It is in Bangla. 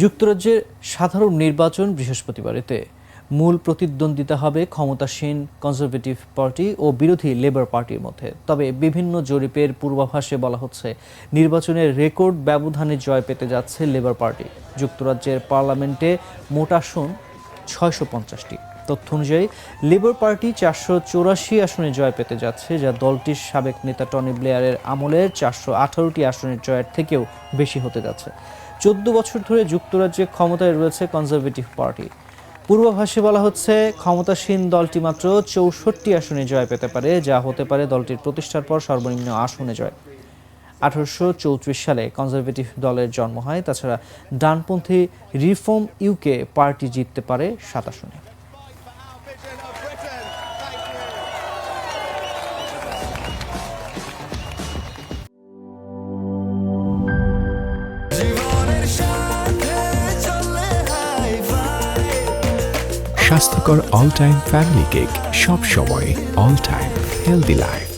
যুক্তরাজ্যের সাধারণ নির্বাচন বৃহস্পতিবারেতে। মূল প্রতিদ্বন্দ্বিতা হবে ক্ষমতাসীন কনজারভেটিভ পার্টি ও বিরোধী লেবার পার্টির মধ্যে। তবে বিভিন্ন জরিপের পূর্বাভাসে বলা হচ্ছে, নির্বাচনের রেকর্ড ব্যবধানে জয় পেতে যাচ্ছে লেবার পার্টি। যুক্তরাজ্যের পার্লামেন্টে মোট আসন ছয়শো পঞ্চাশটি। তথ্য অনুযায়ী, লেবার পার্টি চারশো চৌরাশি আসনে জয় পেতে যাচ্ছে, যা দলটির সাবেক নেতা টনি ব্লেয়ারের আমলের চারশো আঠারোটি আসনের জয়ের থেকেও বেশি হতে যাচ্ছে। চোদ্দ বছর ধরে যুক্তরাজ্যে ক্ষমতায় রয়েছে কনজারভেটিভ পার্টি। পূর্বাভাসে বলা হচ্ছে, ক্ষমতাসীন দলটি মাত্র চৌষট্টি আসনে জয় পেতে পারে, যা হতে পারে দলটির প্রতিষ্ঠার পর সর্বনিম্ন আসনে জয়। আঠারোশো চৌত্রিশ সালে কনজারভেটিভ দলের জন্ম হয়, তাছাড়া ডানপন্থী রিফর্ম ইউকে পার্টি জিততে পারে সাত আসনে। স্বাস্থ্যকর অল টাইম ফ্যামিলি কেক সব সময় অল টাইম হেলদি লাইফ